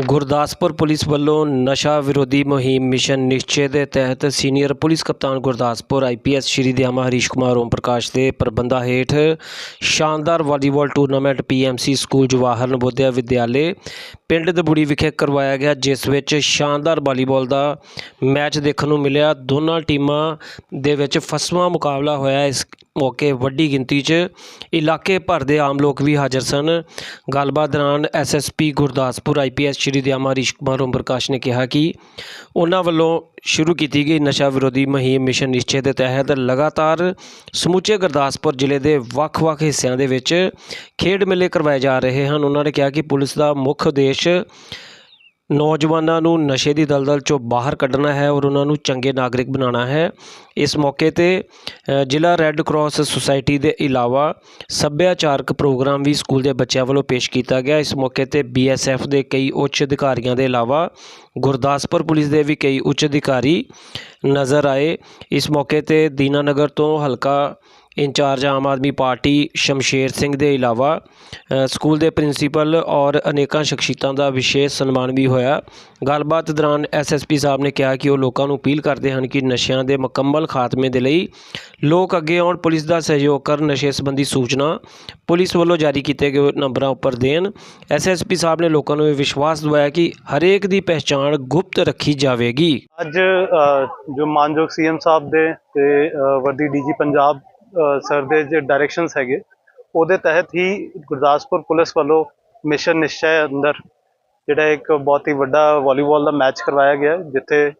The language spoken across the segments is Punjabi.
ਗੁਰਦਾਸਪੁਰ ਪੁਲਿਸ ਵੱਲੋਂ ਨਸ਼ਾ ਵਿਰੋਧੀ ਮੁਹਿੰਮ ਮਿਸ਼ਨ ਨਿਸ਼ਚੇ ਦੇ ਤਹਿਤ ਸੀਨੀਅਰ ਪੁਲਿਸ ਕਪਤਾਨ ਗੁਰਦਾਸਪੁਰ ਆਈਪੀਐਸ ਸ਼੍ਰੀ ਦਿਆਮਾ ਹਰੀਸ਼ ਕੁਮਾਰ, ਓਮ ਪ੍ਰਕਾਸ਼ ਦੇ ਪ੍ਰਬੰਧਾਂ ਹੇਠ ਸ਼ਾਨਦਾਰ volleyball tournament PMC school Jawahar Navodaya Vidyalaya, ਪਿੰਡ ਦਬੁੜੀ ਵਿਖੇ ਕਰਵਾਇਆ ਗਿਆ, ਜਿਸ ਵਿੱਚ ਸ਼ਾਨਦਾਰ ਵਾਲੀਬਾਲ ਦਾ ਮੈਚ ਦੇਖਣ ਨੂੰ ਮਿਲਿਆ। ਦੋਨਾਂ ਟੀਮਾਂ ਦੇ ਵਿੱਚ ਫਸਵਾਂ ਮੁਕਾਬਲਾ ਹੋਇਆ। ਇਸ ਮੌਕੇ ਵੱਡੀ ਗਿਣਤੀ 'ਚ ਇਲਾਕੇ ਭਰ ਦੇ ਆਮ ਲੋਕ ਵੀ ਹਾਜ਼ਰ ਸਨ। ਗੱਲਬਾਤ ਦੌਰਾਨ ਐਸਐਸਪੀ ਗੁਰਦਾਸਪੁਰ ਆਈਪੀਐਸ ਸ਼੍ਰੀ ਦਿਆਮਾ, ਹਰੀਸ਼ ਕੁਮਾਰ, ਓਮ ਪ੍ਰਕਾਸ਼ ਨੇ ਕਿਹਾ ਕਿ ਉਹਨਾਂ ਵੱਲੋਂ ਸ਼ੁਰੂ ਕੀਤੀ ਗਈ ਨਸ਼ਾ ਵਿਰੋਧੀ ਮੁਹਿੰਮ ਮਿਸ਼ਨ ਨਿਸ਼ਚੇ ਦੇ ਤਹਿਤ ਲਗਾਤਾਰ ਸਮੁੱਚੇ ਗੁਰਦਾਸਪੁਰ ਜ਼ਿਲ੍ਹੇ ਦੇ ਵੱਖ-ਵੱਖ ਹਿੱਸਿਆਂ ਦੇ ਵਿੱਚ ਖੇਡ ਮੇਲੇ ਕਰਵਾਏ ਜਾ ਰਹੇ ਹਨ। ਉਹਨਾਂ ਨੇ ਕਿਹਾ ਕਿ ਪੁਲਿਸ ਦਾ ਮੁੱਖ ਉਦੇਸ਼ ਨੌਜਵਾਨਾਂ ਨੂੰ ਨਸ਼ੇ ਦੀ ਦਲਦਲ ਚੋਂ ਬਾਹਰ ਕੱਢਣਾ ਹੈ ਔਰ ਉਹਨਾਂ ਨੂੰ ਚੰਗੇ ਨਾਗਰਿਕ ਬਣਾਉਣਾ ਹੈ। ਇਸ ਮੌਕੇ ਤੇ ਜ਼ਿਲ੍ਹਾ ਰੈੱਡ ਕਰਾਸ ਸੁਸਾਇਟੀ ਦੇ ਇਲਾਵਾ ਸੱਭਿਆਚਾਰਕ ਪ੍ਰੋਗਰਾਮ ਵੀ ਸਕੂਲ ਦੇ ਬੱਚਿਆਂ ਵੱਲੋਂ ਪੇਸ਼ ਕੀਤਾ ਗਿਆ। ਇਸ ਮੌਕੇ ਤੇ ਬੀਐਸਐਫ ਦੇ ਕਈ ਉੱਚ ਅਧਿਕਾਰੀਆਂ ਦੇ ਇਲਾਵਾ ਗੁਰਦਾਸਪੁਰ ਪੁਲਿਸ ਦੇ ਵੀ ਕਈ ਉੱਚ ਅਧਿਕਾਰੀ ਨਜ਼ਰ ਆਏ। ਇਸ ਮੌਕੇ ਤੇ ਦੀਨਾਨਗਰ ਤੋਂ ਹਲਕਾ ਇੰਚਾਰਜ ਆਮ ਆਦਮੀ ਪਾਰਟੀ ਸ਼ਮਸ਼ੇਰ ਸਿੰਘ ਦੇ ਇਲਾਵਾ ਸਕੂਲ ਦੇ ਪ੍ਰਿੰਸੀਪਲ ਔਰ ਅਨੇਕਾਂ ਸ਼ਖਸੀਅਤਾਂ ਦਾ ਵਿਸ਼ੇਸ਼ ਸਨਮਾਨ ਵੀ ਹੋਇਆ। ਗੱਲਬਾਤ ਦੌਰਾਨ ਐਸਐਸਪੀ ਸਾਹਿਬ ਨੇ ਕਿਹਾ ਕਿ ਉਹ ਲੋਕਾਂ ਨੂੰ ਅਪੀਲ ਕਰਦੇ ਹਨ ਕਿ ਨਸ਼ਿਆਂ ਦੇ ਮੁਕੰਮਲ ਖਾਤਮੇ ਦੇ ਲਈ ਲੋਕ ਅੱਗੇ ਆਉਣ ਪੁਲਿਸ ਦਾ ਸਹਿਯੋਗ ਕਰਨ ਨਸ਼ੇ ਸੰਬੰਧੀ ਸੂਚਨਾ ਪੁਲਿਸ ਵੱਲੋਂ ਜਾਰੀ ਕੀਤੇ ਗਏ ਨੰਬਰਾਂ ਉੱਪਰ ਦੇਣ। ਐਸਐਸਪੀ ਸਾਹਿਬ ਨੇ ਲੋਕਾਂ ਨੂੰ ਇਹ ਵਿਸ਼ਵਾਸ ਦਿਵਾਇਆ ਕਿ ਹਰੇਕ ਦੀ ਪਹਿਚਾਣ ਗੁਪਤ ਰੱਖੀ ਜਾਵੇਗੀ। ਅੱਜ ਜੋ ਮਾਨਯੋਗ ਸੀਐਮ ਸਾਹਿਬ ਦੇ ਤੇ ਅ, ਵਰਦੀ ਡੀਜੀ ਪੰਜਾਬ ਸਰ ਦੇ ਜਿਹੜੇ ਡਾਇਰੈਕਸ਼ਨਸ ਹੈਗੇ, ਉਹਦੇ ਤਹਿਤ ਹੀ ਗੁਰਦਾਸਪੁਰ ਪੁਲਿਸ ਵੱਲੋਂ ਮਿਸ਼ਨ ਨਿਸ਼ਚੈ ਅੰਦਰ ਜਿਹੜਾ ਇੱਕ ਬਹੁਤ ਹੀ ਵੱਡਾ ਵਾਲੀਬਾਲ ਦਾ ਮੈਚ ਕਰਵਾਇਆ ਗਿਆ, ਜਿੱਥੇ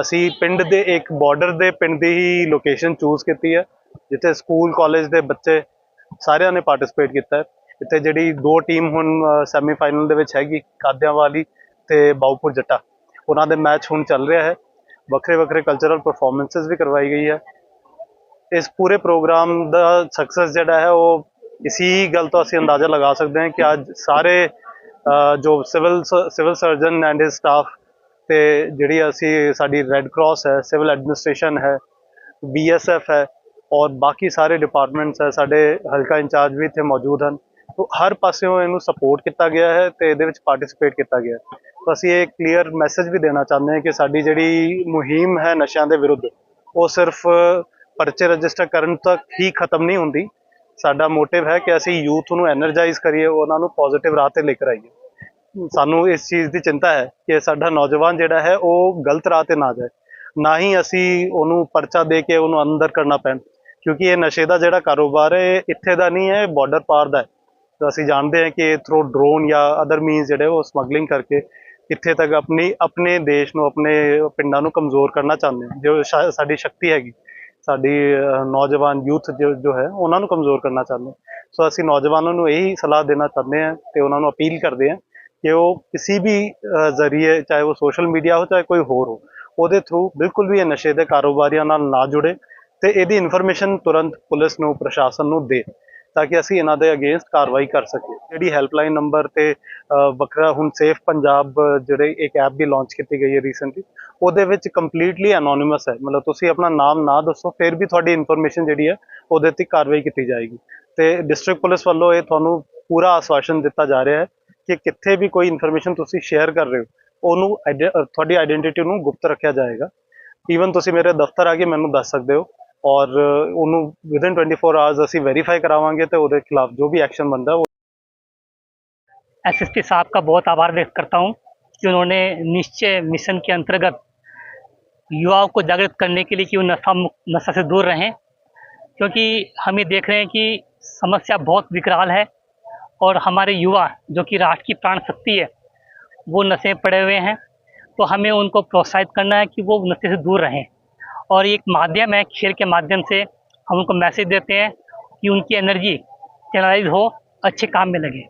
ਅਸੀਂ ਪਿੰਡ ਦੇ ਇੱਕ ਬਾਰਡਰ ਦੇ ਪਿੰਡ ਦੀ ਹੀ ਲੋਕੇਸ਼ਨ ਚੂਜ਼ ਕੀਤੀ ਹੈ, ਜਿੱਥੇ ਸਕੂਲ ਕਾਲਜ ਦੇ ਬੱਚੇ ਸਾਰਿਆਂ ਨੇ ਪਾਰਟਿਸਿਪੇਟ ਕੀਤਾ ਹੈ। ਇੱਥੇ ਜਿਹੜੀ ਦੋ ਟੀਮ ਹੁਣ ਸੈਮੀਫਾਈਨਲ ਦੇ ਵਿੱਚ ਹੈਗੀ ਕਾਦਿਆਂ ਵਾਲੀ ਤੇ ਬਾਉਪੁਰ ਜੱਟਾ, ਉਹਨਾਂ ਦੇ ਮੈਚ ਹੁਣ ਚੱਲ ਰਿਹਾ ਹੈ। ਵੱਖਰੇ ਵੱਖਰੇ ਕਲਚਰਲ ਪਰਫਾਰਮੈਂਸਸ ਵੀ ਕਰਵਾਈ ਗਈ ਹੈ। ਇਸ ਪੂਰੇ ਪ੍ਰੋਗਰਾਮ ਦਾ ਸਕਸੈਸ ਜਿਹੜਾ ਹੈ ਉਹ ਇਸੀ ਗੱਲ ਤੋਂ ਅਸੀਂ ਅੰਦਾਜ਼ਾ ਲਗਾ ਸਕਦੇ ਹਾਂ ਕਿ ਅੱਜ ਸਾਰੇ ਜੋ civil civil surgeon and his staff ਤੇ ਜਿਹੜੀ ਅਸੀਂ ਸਾਡੀ ਰੈੱਡ ਕਰਾਸ ਹੈ ਸਿਵਲ ਐਡਮਿਨਿਸਟ੍ਰੇਸ਼ਨ ਹੈ ਬੀਐਸਐਫ ਹੈ ਔਰ ਬਾਕੀ ਸਾਰੇ ਡਿਪਾਰਟਮੈਂਟਸ ਹੈ, ਸਾਡੇ ਹਲਕਾ ਇੰਚਾਰਜ ਵੀ ਇੱਥੇ ਮੌਜੂਦ ਹਨ। ਤੋ ਹਰ ਪਾਸਿਓਂ ਇਹਨੂੰ ਸਪੋਰਟ ਕੀਤਾ ਗਿਆ ਹੈ ਤੇ ਇਹਦੇ ਵਿੱਚ ਪਾਰਟਿਸਿਪੇਟ ਕੀਤਾ ਗਿਆ ਹੈ। ਤਾਂ ਅਸੀਂ ਇਹ ਕਲੀਅਰ ਮੈਸੇਜ ਵੀ ਦੇਣਾ ਚਾਹੁੰਦੇ ਹਾਂ ਕਿ ਸਾਡੀ ਜਿਹੜੀ ਮੁਹਿੰਮ ਹੈ ਨਸ਼ਿਆਂ ਦੇ ਵਿਰੁੱਧ, ਉਹ ਸਿਰਫ ਪਰਚੇ ਰਜਿਸਟਰ ਕਰਨ ਤੱਕ ਹੀ ਖਤਮ ਨਹੀਂ ਹੁੰਦੀ। ਸਾਡਾ ਮੋਟਿਵ ਹੈ ਕਿ ਅਸੀਂ ਯੂਥ ਨੂੰ ਐਨਰਜਾਈਜ਼ ਕਰੀਏ, ਉਹਨਾਂ ਨੂੰ ਪੋਜ਼ਿਟਿਵ ਰਾਹ ਤੇ ਲੈ ਕੇ ਆਈਏ। ਸਾਨੂੰ ਇਸ ਚੀਜ਼ ਦੀ ਚਿੰਤਾ ਹੈ ਕਿ ਸਾਡਾ ਨੌਜਵਾਨ ਜਿਹੜਾ ਹੈ, ਉਹ ਗਲਤ ਰਾਹ ਤੇ ਨਾ ਜਾਏ। ਨਾ ਹੀ ਅਸੀਂ ਉਹਨੂੰ ਪਰਚਾ ਦੇ ਕੇ ਉਹਨੂੰ ਅੰਦਰ ਕਰਨਾ ਪੈਣ, ਕਿਉਂਕਿ ਇਹ ਨਸ਼ੇ ਦਾ ਜਿਹੜਾ ਕਾਰੋਬਾਰ ਹੈ, ਇਹ ਇੱਥੇ ਦਾ ਨਹੀਂ ਹੈ ਬਾਰਡਰ ਪਾਰ ਦਾ ਹੈ। ਤਾਂ ਅਸੀਂ ਜਾਣਦੇ ਹਾਂ ਕਿ ਥਰੂ ਡਰੋਨ ਜਾਂ ਅਦਰ ਮੀਨਸ ਜਿਹੜੇ ਉਹ ਸਮਗਲਿੰਗ ਕਰਕੇ ਇੱਥੇ ਤੱਕ ਆਪਣੀ, ਆਪਣੇ ਦੇਸ਼ ਨੂੰ, ਆਪਣੇ ਪਿੰਡਾਂ ਨੂੰ ਕਮਜ਼ੋਰ ਕਰਨਾ ਚਾਹੁੰਦੇ ਜੋ ਸਾਡੀ ਸ਼ਕਤੀ ਹੈਗੀ। ਸਾਡੀ ਨੌਜਵਾਨ ਯੂਥ ਜੋ ਜੋ ਹੈ, ਉਹਨਾਂ ਨੂੰ ਕਮਜ਼ੋਰ ਕਰਨਾ ਚਾਹੁੰਦੇ ਸੋ ਅਸੀਂ ਨੌਜਵਾਨਾਂ ਨੂੰ ਇਹੀ ਸਲਾਹ ਦੇਣਾ ਚਾਹੁੰਦੇ ਹਾਂ ਤੇ ਉਹਨਾਂ ਨੂੰ ਅਪੀਲ ਕਰਦੇ ਹਾਂ ਕਿ ਉਹ ਕਿਸੇ ਵੀ ਜ਼ਰੀਏ, ਚਾਹੇ ਉਹ ਸੋਸ਼ਲ ਮੀਡੀਆ ਹੋ, ਚਾਹੇ ਕੋਈ ਹੋਰ ਹੋ, ਉਹਦੇ ਥਰੂ ਬਿਲਕੁਲ ਵੀ ਇਹ ਨਸ਼ੇ ਦੇ ਕਾਰੋਬਾਰੀਆਂ ਨਾਲ ਨਾ ਜੁੜੇ ਤੇ ਇਹਦੀ ਇਨਫੋਰਮੇਸ਼ਨ ਤੁਰੰਤ ਪੁਲਿਸ ਨੂੰ, ਪ੍ਰਸ਼ਾਸਨ ਨੂੰ ਦੇ। ਤਾਂ ਕਿ ਅਸੀਂ ਇਹਨਾਂ ਦੇ ਅਗੇਂਸਟ ਕਾਰਵਾਈ ਕਰ ਸਕੀਏ। ਜਿਹੜੀ ਹੈਲਪਲਾਈਨ ਨੰਬਰ ਤੇ ਅਹ, ਵੱਖਰਾ ਹੁਣ ਸੇਫ ਪੰਜਾਬ ਜਿਹੜੇ ਇੱਕ ਐਪ ਵੀ ਲਾਂਚ ਕੀਤੀ ਗਈ ਹੈ ਰੀਸੈਂਟਲੀ ਉਹਦੇ ਵਿੱਚ ਕੰਪਲੀਟਲੀ ਐਨੋਨਿਮਸ ਹੈ। ਮਤਲਬ ਤੁਸੀਂ ਆਪਣਾ ਨਾਮ ਨਾ ਦੱਸੋ ਫਿਰ ਵੀ ਤੁਹਾਡੀ ਇਨਫੋਰਮੇਸ਼ਨ ਜਿਹੜੀ ਹੈ ਉਹਦੇ ਤੇ ਕਾਰਵਾਈ ਕੀਤੀ ਜਾਏਗੀ। ਤੇ ਡਿਸਟ੍ਰਿਕਟ ਪੁਲਿਸ ਵੱਲੋਂ ਇਹ ਤੁਹਾਨੂੰ ਪੂਰਾ ਆਸ਼ਵਾਸਨ ਦਿੱਤਾ ਜਾ ਰਿਹਾ ਹੈ ਕਿ ਕਿੱਥੇ ਵੀ ਕੋਈ ਇਨਫੋਰਮੇਸ਼ਨ ਤੁਸੀਂ ਸ਼ੇਅਰ ਕਰ ਰਹੇ ਹੋ ਉਹਨੂੰ ਆਈਡੈ- ਤੁਹਾਡੀ ਆਇਡੈਂਟੀਟੀ ਨੂੰ ਗੁਪਤ ਰੱਖਿਆ ਜਾਏਗਾ। ਈਵਨ ਤੁਸੀਂ ਮੇਰੇ ਦਫ਼ਤਰ ਆ ਕੇ ਮੈਨੂੰ ਦੱਸ ਸਕਦੇ ਹੋ ਔਰ ਅਹ, ਉਹਨੂੰ ਵਿਦਿਨ 24 ਆਵਰਸ ਅਸੀਂ ਵੈਰੀਫਾਈ ਕਰਾਵਾਂਗੇ ਤੇ ਉਹਦੇ ਖਿਲਾਫ ਜੋ ਵੀ ਐਕਸ਼ਨ ਬਣਦਾ ਉਹ एसएसपी साहब का बहुत आभार व्यक्त करता हूँ कि उन्होंने निश्चय मिशन के अंतर्गत युवाओं को जागृत करने के लिए कि वो नशा मुक्त- नशा से दूर रहें क्योंकि हम ये देख रहे हैं कि समस्या बहुत विकराल है और हमारे युवा जो कि राष्ट्र की प्राण शक्ति है वो नशे में पड़े हुए हैं तो हमें उनको प्रोत्साहित करना है कि वो नशे से दूर रहें और ये एक माध्यम है खेल के माध्यम से हम उनको मैसेज देते हैं कि उनकी एनर्जी चैनलाइज हो अच्छे काम में लगे